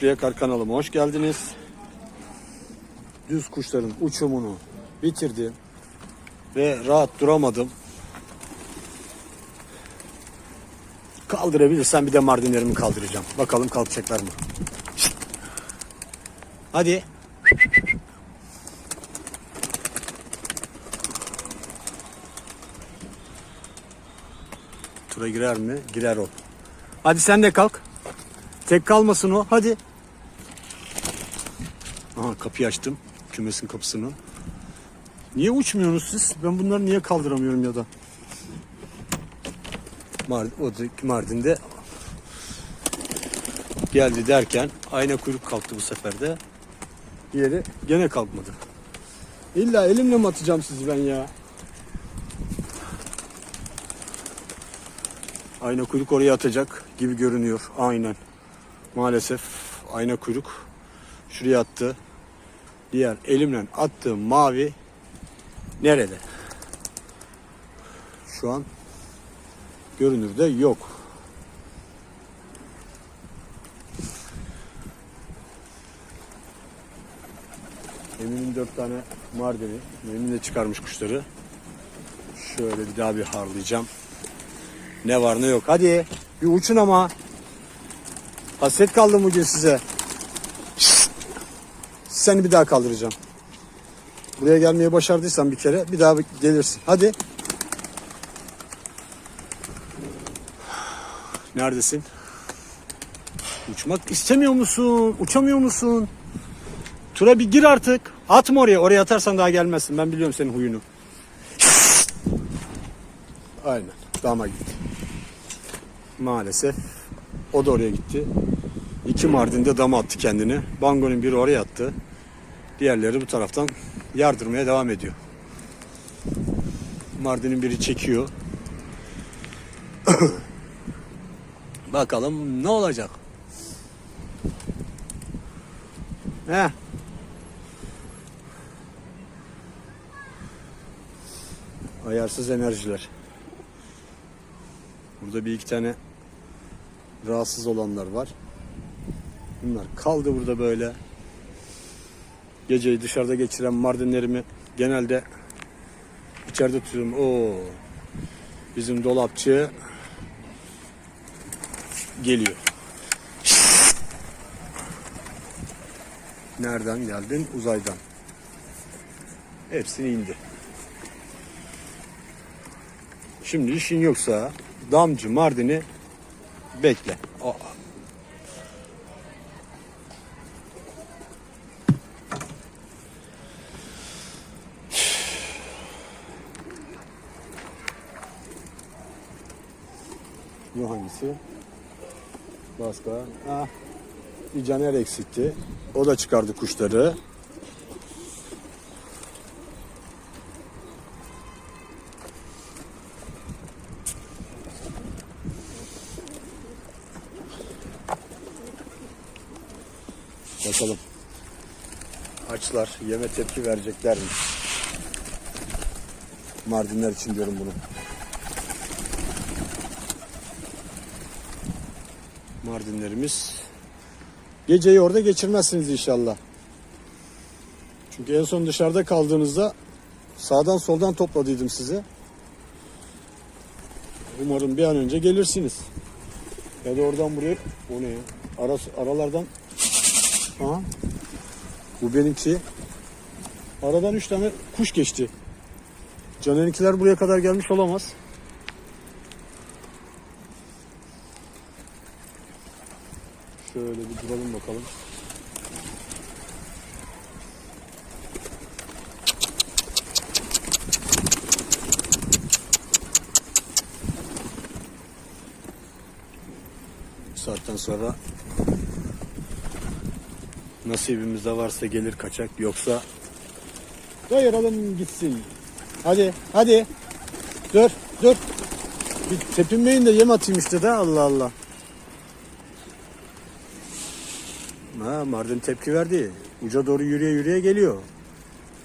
Şükrü Yakar kanalıma hoş geldiniz. Düz kuşların uçumunu bitirdim ve rahat duramadım. Kaldırabilirsem bir de mardinlerimi kaldıracağım. Bakalım kalkacaklar mı? Hadi. Tura girer mi? Girer o. Hadi sen de kalk. Tek kalmasın o. Hadi. Kapıyı açtım. Kümesin kapısını. Niye uçmuyorsunuz siz? Ben bunları niye kaldıramıyorum ya da Mardin'de geldi derken ayna kuyruk kalktı bu sefer de. Diğeri gene kalkmadı. İlla elimle mi atacağım sizi ben ya? Ayna kuyruk oraya atacak gibi görünüyor. Aynen. Maalesef ayna kuyruk şuraya attı. Diğer elimle attığım mavi nerede? Şu an görünürde yok. Emin'in dört tane mardini. Emin de çıkarmış kuşları. Şöyle bir daha bir harlayacağım. Ne var ne yok. Hadi bir uçun ama. Hasret kaldım bugün size. Seni bir daha kaldıracağım. Buraya gelmeyi başardıysan bir kere bir daha gelirsin. Hadi. Neredesin? Uçmak istemiyor musun? Uçamıyor musun? Tura bir gir artık. Atma oraya. Oraya atarsan daha gelmezsin. Ben biliyorum senin huyunu. Aynen. Dama gitti. Maalesef o da oraya gitti. İki Mardin'de dama attı kendini. Bango'nun biri oraya attı. Diğerleri bu taraftan yardırmaya devam ediyor. Mardin'in biri çekiyor. Bakalım ne olacak? He. Ayarsız enerjiler. Burada bir iki tane rahatsız olanlar var. Bunlar kaldı burada böyle. Geceyi dışarıda geçiren mardinlerimi genelde içeride tutuyorum. Oo. Bizim dolapçı geliyor. Nereden geldin? Uzaydan. Hepsini indi. Şimdi işin yoksa damcı Mardin'i bekle. Aa. Bu hangisi? Başka. Ah. Bir caner eksikti. O da çıkardı kuşları. Bakalım. Açlar yeme tepki verecekler mi? Mardinler için diyorum bunu. Mardinlerimiz. Geceyi orada geçirmezsiniz inşallah. Çünkü en son dışarıda kaldığınızda sağdan soldan topladıydım sizi. Umarım bir an önce gelirsiniz. Ya da oradan buraya o ne ya? Ara, aralardan Aha. Bu benimki. Aradan üç tane kuş geçti. Caner'inkiler buraya kadar gelmiş olamaz. Şöyle bir duralım bakalım. Saatten sonra nasibimizde varsa gelir kaçak yoksa doyuralım gitsin. Hadi hadi. Dur dur. Bir tepinmeyin de yem atayım işte de Allah Allah. Ha, Mardin tepki verdi. Uca doğru yürüye yürüye geliyor.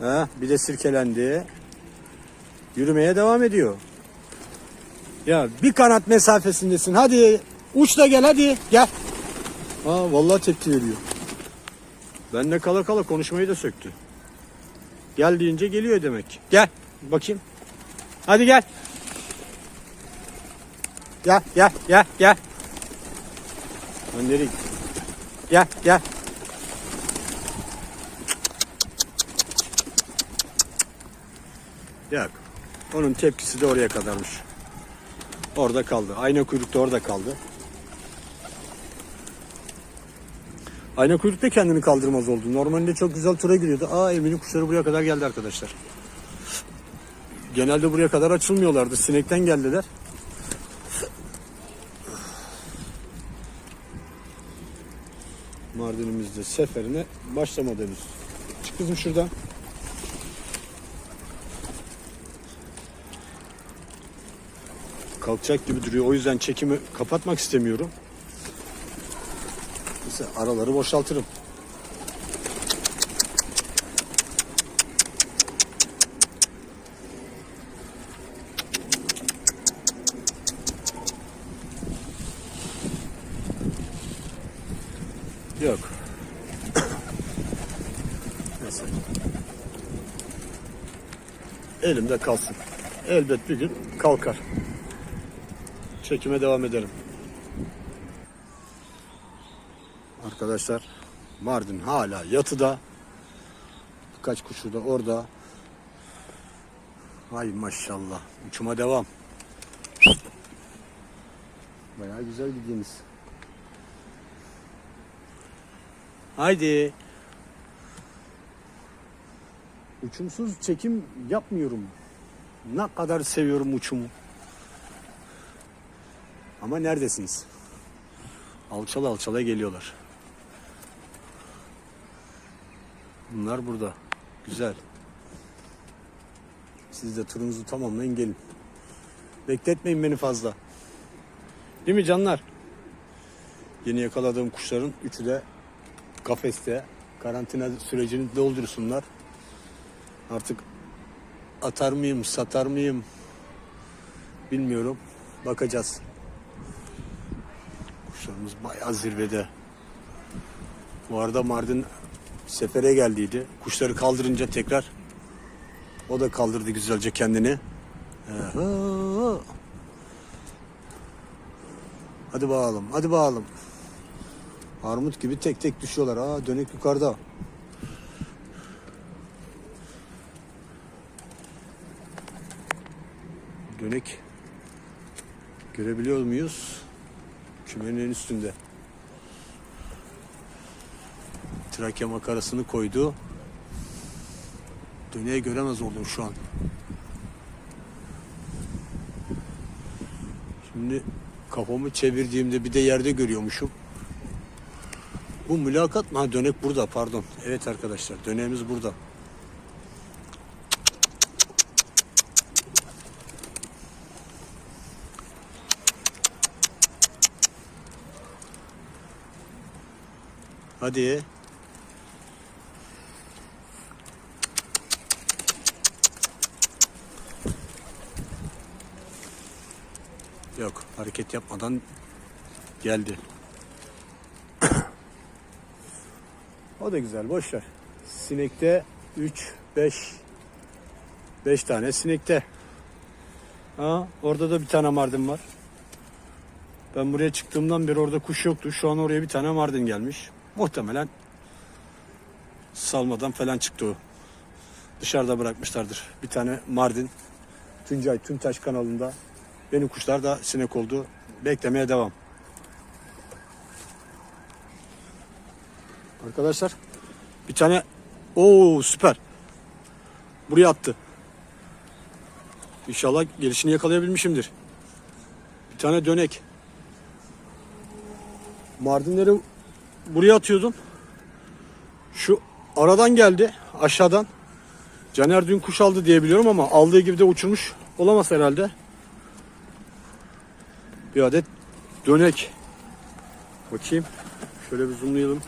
Ha, bir de sirkelendi. Yürümeye devam ediyor. Ya bir kanat mesafesindesin. Hadi uç da gel hadi. Gel. Aa vallahi tepki veriyor. Ben de kala kala konuşmayı da söktü. Gel deyince geliyor demek. Gel bakayım. Hadi gel. Gel gel gel gel. Ben nereye gittim? Gel gel. Yok. Onun tepkisi de oraya kadarmış. Orada kaldı. Ayna kuyruk da orada kaldı. Ayna kuyruk da kendini kaldırmaz oldu. Normalde çok güzel tura giriyordu. Aa Emin'in kuşları buraya kadar geldi arkadaşlar. Genelde buraya kadar açılmıyorlardı. Sinekten geldiler. Mardinimiz de seferine başlamadı henüz. Çık kızım şuradan. Kalkacak gibi duruyor. O yüzden çekimi kapatmak istemiyorum. Mesela araları boşaltırım. Yok. Elimde kalsın. Elbet bir gün kalkar. Çekime devam edelim. Arkadaşlar Mardin hala yatıda. Birkaç kuşu da orada. Ay maşallah. Uçuma devam. Bayağı güzel gidiyorsunuz. Haydi. Uçumsuz çekim yapmıyorum. Ne kadar seviyorum uçumu. Ama neredesiniz? Alçala alçala geliyorlar. Bunlar burada. Güzel. Siz de turunuzu tamamlayın gelin. Bekletmeyin beni fazla. Değil mi canlar? Yeni yakaladığım kuşların üçü de kafeste. Karantina sürecini doldursunlar. Artık atar mıyım, satar mıyım bilmiyorum. Bakacağız. Kuşlarımız bayağı zirvede. Bu arada Mardin sefere geldiydi. Kuşları kaldırınca tekrar o da kaldırdı güzelce kendini. Aha. Hadi bakalım, hadi bakalım. Armut gibi tek tek düşüyorlar. Aa dönek yukarıda. Dönek görebiliyor muyuz? Kümenin en üstünde. Trakya makarasını koydu. Döneği göremez oldum şu an. Şimdi kafamı çevirdiğimde bir de yerde görüyormuşum. Bu mülakat mı? Ha dönek burada pardon. Evet arkadaşlar döneğimiz burada. Hadi. Yok hareket yapmadan geldi. o da güzel boş ver. Sinekte 3 5 5 tane sinekte. Ha, orada da bir tane mardin var. Ben buraya çıktığımdan beri orada kuş yoktu. Şu an oraya bir tane mardin gelmiş. Muhtemelen salmadan falan çıktı o. Dışarıda bırakmışlardır. Bir tane mardin. Tuncay Tüntaş kanalında. Benim kuşlar da sinek oldu. Beklemeye devam. Arkadaşlar bir tane o süper. Buraya attı. İnşallah gelişini yakalayabilmişimdir. Bir tane dönek. Mardinleri buraya atıyordum. Şu aradan geldi aşağıdan. Caner dün kuş aldı diye biliyorum ama aldığı gibi de uçurmuş olamaz herhalde. Bir adet dönek. Bakayım. Şöyle bir zoomlayalım.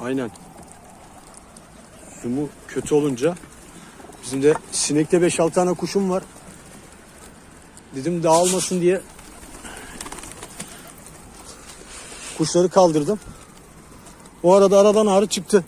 Aynen. Zoom'u kötü olunca bizim de sinekte 5-6 tane kuşum var. Dedim dağılmasın diye Kuşları kaldırdım. O arada aradan ağrı çıktı.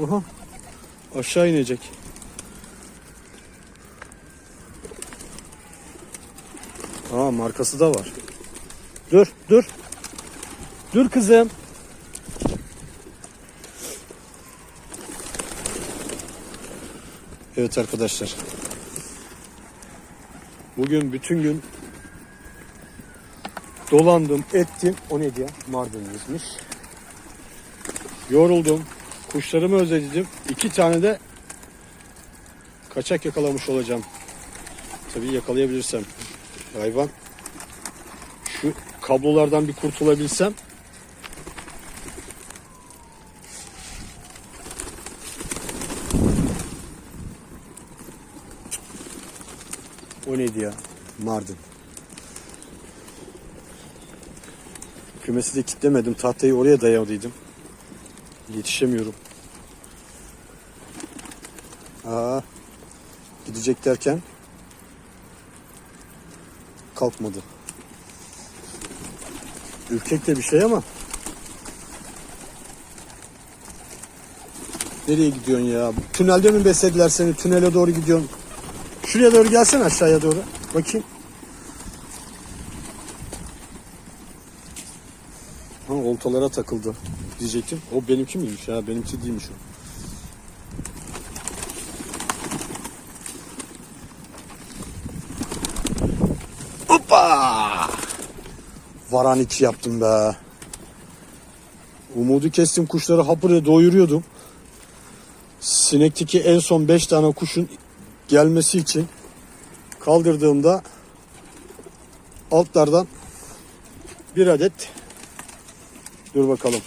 Oha. Aşağı inecek. Aa markası da var. Dur dur. Dur kızım. Evet arkadaşlar. Bugün bütün gün dolandım, ettim. O neydi ya? Mardin'izmiş. Yoruldum. Kuşlarımı özledim. İki tane de kaçak yakalamış olacağım. Tabii yakalayabilirsem. Hayvan. Şu kablolardan bir kurtulabilsem. O neydi ya? Mardin. Kümesi de kitlemedim. Tahtayı oraya dayadıydım. Yetişemiyorum. Aa, gidecek derken kalkmadı. Ürkek de bir şey ama Nereye gidiyorsun ya? Tünelde mi beslediler seni? Tünele doğru gidiyorsun. Şuraya doğru gelsen aşağıya doğru. Bakayım. Ha, oltalara takıldı diyecektim. O benimki miymiş ya? Benimki değilmiş o. Hoppa! Varan iki yaptım be. Umudu kestim kuşları hapırı doyuruyordum. Sinekteki en son 5 tane kuşun gelmesi için kaldırdığımda altlardan bir adet dur bakalım.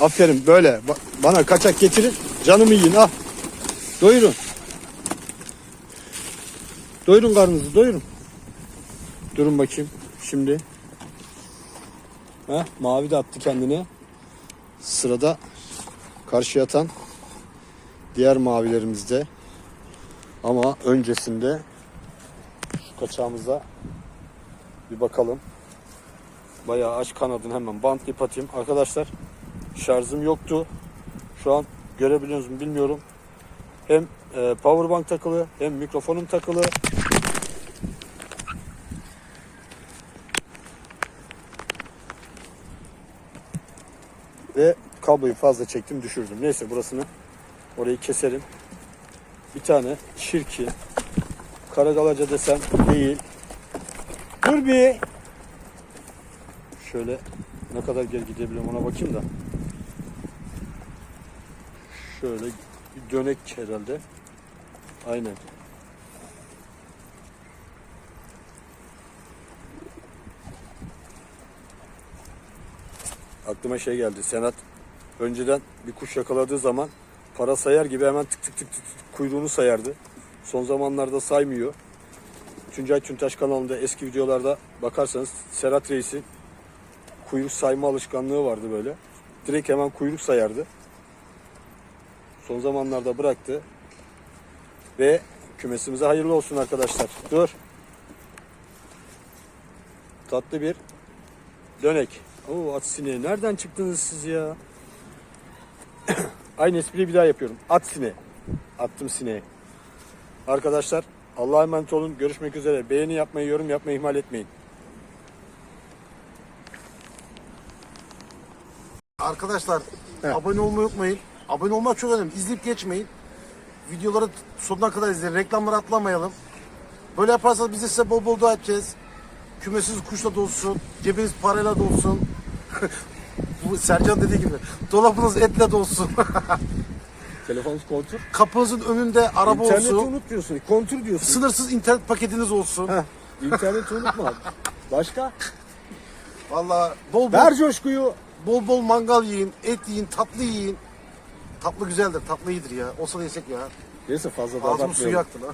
Aferin böyle Ba- bana kaçak getirin canımı yiyin ah doyurun. Doyurun karnınızı doyurun. Durun bakayım şimdi. Heh, mavi de attı kendine. Sırada karşı yatan diğer mavilerimizde. Ama öncesinde şu kaçağımıza bir bakalım. Bayağı aç kanadını hemen bant ip atayım. Arkadaşlar şarjım yoktu. Şu an görebiliyor musunuz bilmiyorum. Hem e, powerbank takılı hem mikrofonum takılı. Ve kabloyu fazla çektim düşürdüm. Neyse burasını orayı keserim. Bir tane çirkin karagalaca desem değil. Dur bir. Şöyle ne kadar geri gidebilirim ona bakayım da. Şöyle bir dönek herhalde. Aynen. Aklıma şey geldi. Senat önceden bir kuş yakaladığı zaman para sayar gibi hemen tık tık tık tık kuyruğunu sayardı. Son zamanlarda saymıyor. Tuncay Tüntaş kanalında eski videolarda bakarsanız Serhat Reis'in kuyruk sayma alışkanlığı vardı böyle. Direkt hemen kuyruk sayardı. Son zamanlarda bıraktı. Ve kümesimize hayırlı olsun arkadaşlar. Dur. Tatlı bir dönek. Oo at sineği. Nereden çıktınız siz ya? Aynı espriyi bir daha yapıyorum. At sineği. Attım sineği. Arkadaşlar Allah'a emanet olun. Görüşmek üzere. Beğeni yapmayı, yorum yapmayı ihmal etmeyin. Arkadaşlar Evet. abone olmayı unutmayın. Abone olmak çok önemli. İzleyip geçmeyin. Videoları sonuna kadar izleyin. Reklamları atlamayalım. Böyle yaparsanız biz de size bol bol dua edeceğiz. Kümesiz kuşla dolsun. Cebiniz parayla dolsun. Bu Sercan dediği gibi. Dolabınız etle dolsun. Telefonunuz kontur. Kapınızın önünde araba İnterneti olsun. unut diyorsun. Kontur diyorsun. Sınırsız internet paketiniz olsun. Heh, İnterneti unutma. Başka? Vallahi bol bol, Ver coşkuyu. bol bol mangal yiyin, et yiyin, tatlı yiyin. Tatlı güzeldir, tatlı iyidir ya. Olsa da yesek ya. Neyse fazla da Ağzımın suyu yaktın ha.